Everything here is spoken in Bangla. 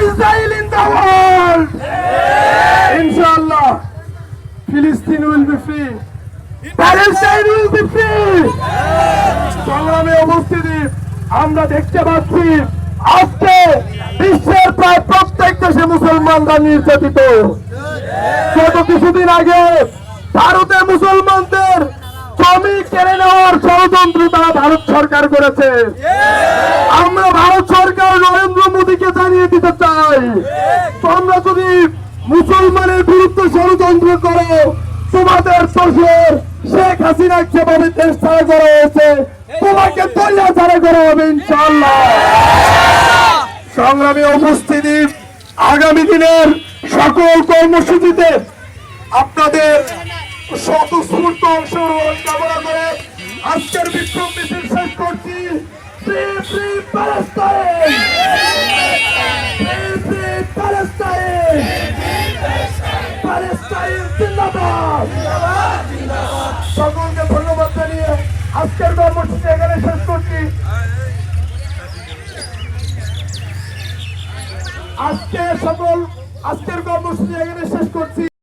Israel in the world. Inshallah, Palestine will be free. Palestine will be free. সংগ্রামে উপস্থিতি আমরা দেখতে পাচ্ছি আজকে বিশ্বের প্রায় প্রত্যেক দেশে মুসলমানরা নির্যাতিত গত কিছুদিন আগে ভারতে মুসলমানদের জমি কেড়ে নেওয়ার ষড়যন্ত্র তারা ভারত সরকার করেছে আমরা ভারত সরকার নরেন্দ্র চাই তোমরা যদি মুসলমানের বিরুদ্ধে ষড়যন্ত্র করো, তোমাদের দোষের শেখ হাসিনা যেভাবে দেশ ছাড়া করা হয়েছে, তোমাকে দলিয়া ছাড়া করা হবে ইনশাল্লাহ সংগ্রামী উপস্থিতি আগামী দিনের সকল কর্মসূচিতে আপনাদের স্বতঃস্ফূর্ত অংশগ্রহণ কামনা করে আজকের বিক্ষোভ মিছিল শেষ করছি। সকলকে ধন্যবাদ জানিয়ে আজকের কর্মসূচি এখানে শেষ করছি। আজকে সকল, আজকের কর্মসূচি এখানে শেষ করছি।